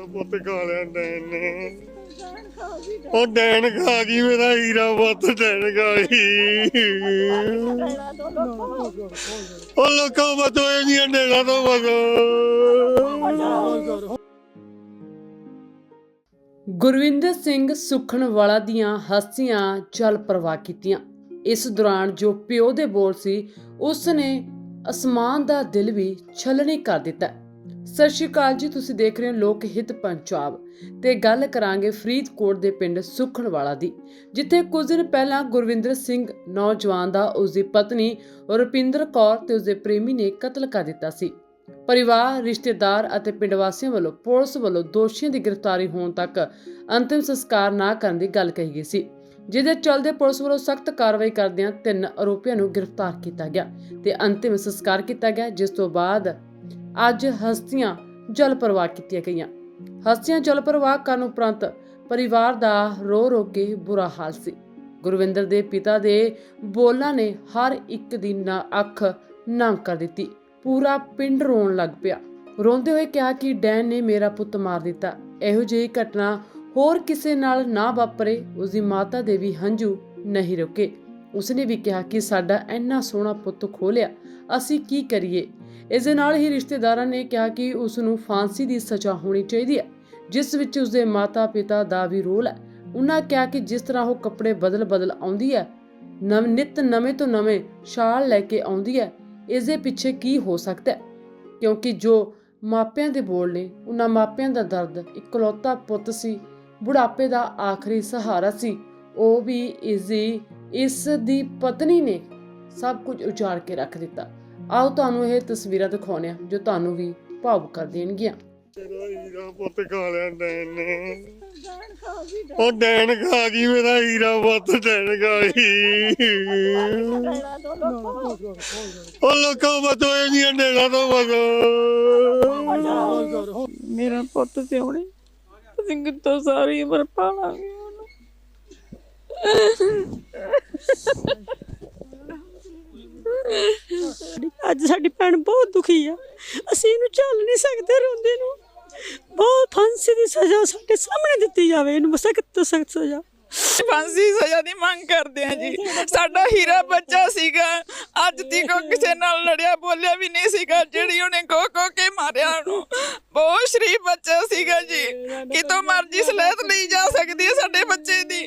ਹੀਰਾ ਪੁੱਤ ਖਾ ਲਿਆ ਡੈਣ ਨੇ। ਉਹ ਡੈਣ ਖਾ ਗਈ ਮੇਰਾ ਹੀਰਾ ਪੁੱਤ ਡੈਣ ਖਾ ਗਈ। ਉਹ ਲੋਕਾਂ ਬਤੋ ਇਹਦੀਆਂ ਡੈਣਾ ਤੋਂ ਬਤੋ ਗੁਰਵਿੰਦਰ ਸਿੰਘ ਸੁਖਣਵਾਲਾ ਦੀਆਂ ਹੱਸੀਆਂ ਚੱਲ ਪ੍ਰਵਾਹ ਕੀਤੀਆਂ। ਇਸ ਦੌਰਾਨ ਜੋ ਪਿਓ ਦੇ ਬੋਲ ਸੀ ਉਸ ਨੇ ਅਸਮਾਨ ਦਾ ਦਿਲ ਵੀ ਛਲਣੀ ਕਰ ਦਿੱਤਾ। ਸਤਿ ਸ਼੍ਰੀ ਅਕਾਲ ਜੀ, ਤੁਸੀਂ ਦੇਖ ਰਹੇ ਹੋ ਲੋਕ ਹਿੱਤ ਪੰਜਾਬ ਤੇ ਗੱਲ ਕਰਾਂਗੇ ਫਰੀਦਕੋਟ ਦੇ ਪਿੰਡ ਸੁਖਣਵਾਲਾ ਦੀ, ਜਿੱਥੇ ਕੁਝ ਦਿਨ ਪਹਿਲਾਂ ਗੁਰਵਿੰਦਰ ਸਿੰਘ ਨੌਜਵਾਨ ਦਾ ਉਸ ਦੀ ਪਤਨੀ ਰੁਪਿੰਦਰ ਕੌਰ ਤੇ ਉਸ ਦੇ ਪ੍ਰੇਮੀ ਨੇ ਕਤਲ ਕਰ ਦਿੱਤਾ ਸੀ। ਪਰਿਵਾਰ, ਰਿਸ਼ਤੇਦਾਰ ਅਤੇ ਪਿੰਡ ਵਾਸੀਆਂ ਵੱਲੋਂ ਪੁਲਿਸ ਵੱਲੋਂ ਦੋਸ਼ੀਆਂ ਦੀ ਗ੍ਰਿਫਤਾਰੀ ਹੋਣ ਤੱਕ ਅੰਤਿਮ ਸੰਸਕਾਰ ਨਾ ਕਰਨ ਦੀ ਗੱਲ ਕਹੀ ਗਈ ਸੀ, ਜਿਹਦੇ ਚਲਦੇ ਪੁਲਿਸ ਵੱਲੋਂ ਸਖਤ ਕਾਰਵਾਈ ਕਰਦਿਆਂ ਤਿੰਨ ਆਰੋਪੀਆਂ ਨੂੰ ਗ੍ਰਿਫਤਾਰ ਕੀਤਾ ਗਿਆ ਤੇ ਅੰਤਿਮ ਸੰਸਕਾਰ ਕੀਤਾ ਗਿਆ, ਜਿਸ ਤੋਂ ਬਾਅਦ ਅੱਜ ਹਸਤੀਆਂ ਜਲ ਪ੍ਰਵਾਹ ਕੀਤੀਆਂ ਗਈਆਂ। ਹਸਤੀਆਂ ਜਲ ਪ੍ਰਵਾਹ ਕਰਨ ਉਪਰੰਤ ਪਰਿਵਾਰ ਦਾ ਰੋ ਰੋ ਕੇ ਬੁਰਾ ਹਾਲ ਸੀ। ਗੁਰਵਿੰਦਰ ਦੇ ਪਿਤਾ ਦੇ ਬੋਲਾਂ ਨੇ ਹਰ ਇੱਕ ਦੀ ਨਾ ਅੱਖ ਨਮ ਕਰ ਦਿੱਤੀ। ਪੂਰਾ ਪਿੰਡ ਰੋਣ ਲੱਗ ਪਿਆ। ਰੋਂਦੇ ਹੋਏ ਕਿਹਾ ਕਿ ਡੈਨ ਨੇ ਮੇਰਾ ਪੁੱਤ ਮਾਰ ਦਿੱਤਾ। ਇਹੋ ਜਿਹੀ ਘਟਨਾ ਹੋਰ ਕਿਸੇ ਨਾਲ ਨਾ ਵਾਪਰੇ ਉਸ ਦੀ ਮਾਤਾ ਦੇ ਵੀ ਹੰਝੂ ਨਹੀਂ ਰੁਕੇ। ਉਸਨੇ ਵੀ ਕਿਹਾ ਕਿ ਸਾਡਾ ਇੰਨਾ ਸੋਹਣਾ ਪੁੱਤ ਖੋਲਿਆ, ਅਸੀਂ ਕੀ ਕਰੀਏ? ਇਸ ਦੇ ਨਾਲ ਹੀ ਰਿਸ਼ਤੇਦਾਰਾਂ ਨੇ ਕਿਹਾ ਕਿ ਉਸ ਨੂੰ ਫਾਂਸੀ ਦੀ ਸਜ਼ਾ ਹੋਣੀ ਚਾਹੀਦੀ ਹੈ, ਜਿਸ ਵਿੱਚ ਉਸਦੇ ਮਾਤਾ-ਪਿਤਾ ਦਾ ਵੀ ਰੋਲ ਹੈ। ਉਹਨਾਂ ਕਿਹਾ ਕਿ ਜਿਸ ਤਰ੍ਹਾਂ ਉਹ ਕੱਪੜੇ ਬਦਲ-ਬਦਲ ਆਉਂਦੀ ਹੈ, ਨਵ, ਨਿਤ ਨਵੇਂ ਤੋਂ ਨਵੇਂ ਸ਼ਾਲ ਲੈ ਕੇ ਆਉਂਦੀ ਹੈ ਇਸ ਦੇ ਪਿੱਛੇ ਕੀ ਹੋ ਸਕਦਾ ਹੈ? ਕਿਉਂਕਿ ਜੋ ਮਾਪਿਆਂ ਦੇ ਬੋਲ ਨੇ ਉਹਨਾਂ ਮਾਪਿਆਂ ਦਾ ਦਰਦ ਇਕਲੌਤਾ ਪੁੱਤ ਸੀ, ਬੁਢਾਪੇ ਦਾ ਆਖਰੀ ਸਹਾਰਾ ਸੀ। ਉਹ ਵੀ ਇਸ ਦੀ ਇਸ ਦੀ ਪਤਨੀ ਨੇ ਸਭ ਕੁਝ ਉਜਾੜ ਕੇ ਰੱਖ ਦਿੱਤਾ। ਆਓ ਤੁਹਾਨੂੰ ਇਹ ਤਸਵੀਰਾਂ ਦਿਖਾਉਂਦੇ ਹਾਂ ਜੋ ਤੁਹਾਨੂੰ ਵੀ ਭਾਵੁਕ ਕਰ ਦੇਣਗੀਆਂ। ਹੀਰਾ ਪੁੱਤ ਖਾ ਲਿਆ ਡੈਣ ਨੇ। ਉਹ ਡੈਣ ਖਾ ਗਈ ਮੇਰਾ ਹੀਰਾ ਪੁੱਤ ਡੈਣ ਖਾ ਗਈ। ਉਹ ਲੋਕਾਂ ਬਤੋ ਇਹਦੀਆਂ ਡੈਣਾ ਤੋਂ ਬਤੋ ਮੇਰਾ ਪੁੱਤ ਤੇ ਹੁਣੇ ਅਸੀਂ ਕਿੱਥੋਂ ਸਾਰੀ ਉਮਰ ਪਾਲਾਂਗੇ ਉਹਨੂੰ ਅੱਜ ਸਾਡੀ ਭੈਣ ਬਹੁਤ ਦੁਖੀ ਆ। ਅਸੀਂ ਇਹਨੂੰ ਚੱਲ ਨਹੀਂ ਸਕਦੇ ਰੋਂਦੇ ਨੂੰ। ਬਹੁਤ ਫਾਂਸੀ ਦੀ ਸਜ਼ਾ ਸਾਡੇ ਸਾਹਮਣੇ ਦਿੱਤੀ ਜਾਵੇ। ਇਹਨੂੰ ਸਖਤ ਤੋਂ ਸਖਤ ਸਜ਼ਾ। ਫਾਂਸੀ ਸਜ਼ਾ ਦੀ ਮੰਗ ਕਰਦੇ ਆ ਜੀ। ਸਾਡਾ ਹੀਰਾ ਬੱਚਾ ਸੀਗਾ। ਅੱਜ ਤੱਕ ਉਹ ਕਿਸੇ ਨਾਲ ਲੜਿਆ ਬੋਲਿਆ ਵੀ ਨਹੀਂ ਸੀਗਾ। ਜਿਹੜੀ ਉਹਨੇ ਕੋ ਕੋ ਕੇ ਮਾਰਿਆ ਉਹਨੂੰ। ਬਹੁਤ ਸ਼ਰੀਫ ਬੱਚਾ ਸੀਗਾ ਜੀ। ਕਿਤੋਂ ਮਰਜ਼ੀ ਸਲੇਤ ਲਈ ਜਾ ਸਕਦੀ ਹੈ ਸਾਡੇ ਬੱਚੇ ਦੀ।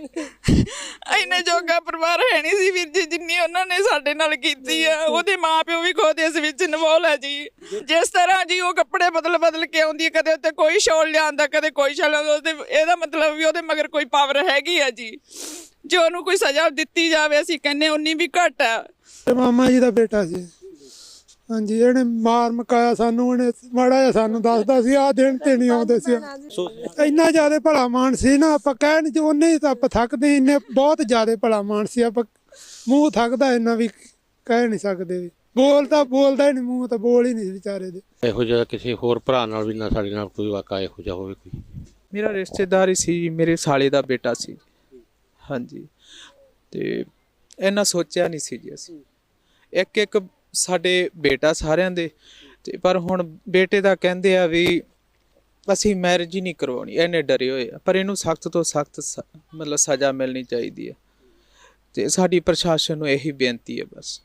ਐਨੇ ਜੋਗਾ ਪਰਿਵਾਰ ਹੈ ਨਹੀਂ ਸੀ ਵੀਰ ਜੀ ਜਿੰਨੀ ਉਹਨਾਂ ਨੇ ਸਾਡੇ ਨਾਲ ਕੀਤੀ ਆ। ਉਹਦੇ ਮਾਪਿਓ ਵੀ ਖੁਦ ਇਸ ਵਿੱਚ ਇਨਵੋਲ ਹੈ ਜੀ। ਜਿਸ ਤਰ੍ਹਾਂ ਜੀ ਉਹ ਕੱਪੜੇ ਬਦਲ ਬਦਲ ਕੇ ਆਉਂਦੀ ਹੈ ਕਦੇ ਉੱਤੇ ਕੋਈ ਸ਼ੋਲ ਲਿਆਂਦਾ ਕਦੇ ਕੋਈ ਸ਼ੋਲ ਲਿਆਂਦਾ ਉਹਦੇ ਇਹਦਾ ਮਤਲਬ ਵੀ ਉਹਦੇ ਮਗਰ ਕੋਈ ਪਾਵਰ ਹੈਗੀ ਆ ਜੀ। ਜੋ ਉਹਨੂੰ ਕੋਈ ਸਜ਼ਾ ਦਿੱਤੀ ਜਾਵੇ ਅਸੀਂ ਕਹਿੰਨੇ ਉਨੀ ਵੀ ਘੱਟ ਆ। ਤੇ ਮਾਮਾ ਜੀ ਦਾ ਬੇਟਾ ਸੀ ਹਾਂਜੀ ਇਹਨੇ ਮਾਰ ਮਕਾਇਆ ਸਾਨੂੰ ਇਹਨੇ ਮਾੜਾ ਜਿਹਾ ਸਾਨੂੰ ਦੱਸਦਾ ਸੀ ਆਹ ਦਿਨ ਤੇ ਨਹੀਂ ਆਉਂਦੇ ਸੀ। ਇੰਨਾ ਜ਼ਿਆਦਾ ਭਲਾ ਮਾਨ ਸੀ ਨਾ ਆਪਾਂ ਕਹਿ ਨਹੀਂ ਉਹਨੇ ਹੀ ਤਾਂ ਆਪਾਂ ਥੱਕਦੇ ਇੰਨੇ ਬਹੁਤ ਜ਼ਿਆਦਾ ਭਲਾ ਮਾਨ ਸੀ ਆਪਾਂ ਮੂੰਹ ਥੱਕਦਾ ਇੰਨਾ ਵੀ ਕਹਿ ਨਹੀਂ ਸਕਦੇ ਵੀ। ਬੋਲਦਾ ਬੋਲਦਾ ਹੀ ਨਹੀਂ ਮੂੰਹ ਤਾਂ ਬੋਲ ਹੀ ਨਹੀਂ ਵਿਚਾਰੇ ਦੇ। ਇਹੋ ਜਿਹਾ ਕਿਸੇ ਹੋਰ ਭਰਾ ਨਾਲ ਵੀ ਨਾ ਸਾਡੇ ਨਾਲ ਕੋਈ ਵਾਕਾ ਇਹੋ ਜਿਹਾ ਹੋਵੇ ਕੋਈ। ਮੇਰਾ ਰਿਸ਼ਤੇਦਾਰ ਹੀ ਸੀ ਮੇਰੇ ਸਾਲੇ ਦਾ ਬੇਟਾ ਸੀ। ਹਾਂਜੀ। ਤੇ ਇਹਨਾਂ ਸੋਚਿਆ ਨਹੀਂ ਸੀ ਜੀ ਅਸੀਂ। ਇੱਕ ਇੱਕ ਸਾਡੇ ਬੇਟਾ ਸਾਰਿਆਂ ਦੇ, ਤੇ ਪਰ ਹੁਣ ਬੇਟੇ ਦਾ ਕਹਿੰਦੇ ਆ ਵੀ ਅਸੀਂ ਮੈਰਿਜ ਹੀ ਨਹੀਂ ਕਰਵਾਉਣੀ ਇਹਨੇ ਡਰੇ ਹੋਏ ਆ, ਪਰ ਇਹਨੂੰ ਸਖਤ ਤੋਂ ਸਖਤ ਮਤਲਬ ਸਜ਼ਾ ਮਿਲਣੀ ਚਾਹੀਦੀ ਹੈ ਤੇ ਸਾਡੀ ਪ੍ਰਸ਼ਾਸਨ ਨੂੰ ਇਹੀ ਬੇਨਤੀ ਹੈ ਬਸ।